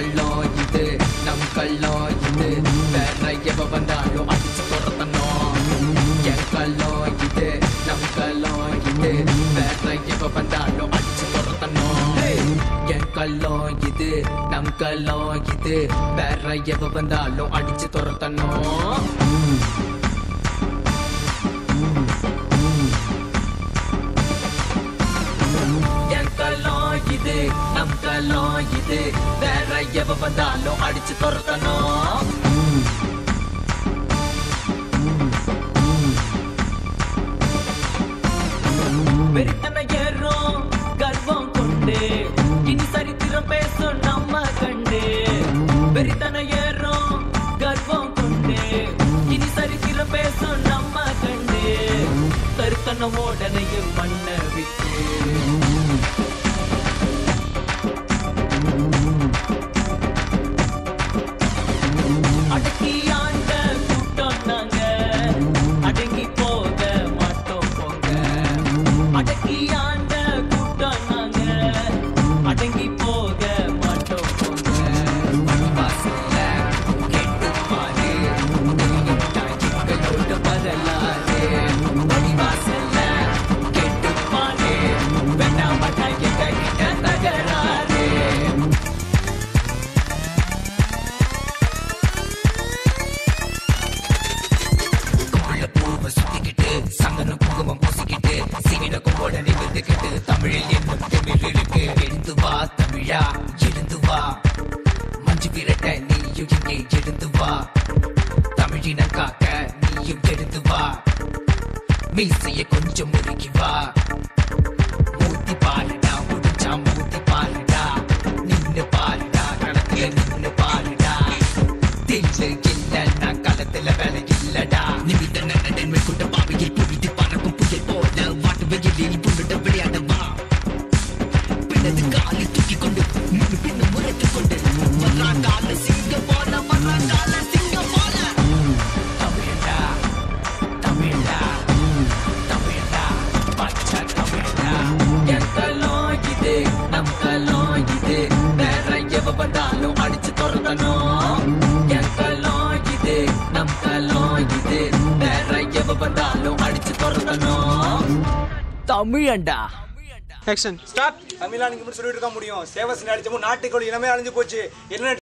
கள்ளம் இது வேற எவ வந்தாலும் அடிச்சு துரத்தணும் என் கள்ளம் இது நம் கள்ளம் இது வேற எவ வந்தாலும் அடிச்சு துரத்தணும் என் கள்ளம் இது நம் கள்ளம் இது வேற எவ வந்தாலும் அடிச்சு துரத்தணும் நம் இது வேற எவ வந்தாலும் அடிச்சு துரத்தணும் வெறித்தன ஏறும் கர்வம் கொண்டு இனி சரித்திரம் பேசும் நம்ம கண்டு வெறித்தன ஏறும் கர்வம் கொண்டு இனி சரித்திரம் பேசும் நம்ம கண்டு கருத்தன ஓடனையும் மண்ண விட்டு வா. தமிழின காக்க நீயும் எழுந்து வா. மீசைய கொஞ்சம் முறுக்கி வா. மூத்தி பாருடா முடிஞ்சா மூத்தி பாருடா நின்னு பாருடா கணக்குல நின்னு பாருடா தில்லு இல்லைன்னா களத்துல வேலை வந்தாலும் அடிச்சு துரத்தணும். தமிழண்டா. ஆக்ஷன் ஸ்டார்ட் தமிழா நீங்க இப்படி சொல்லிட்டு இருக்க முடியும். சேவசன் அடிச்சப்போ நாட்டுக்குள் இனமே அழிஞ்சு போச்சு. என்ன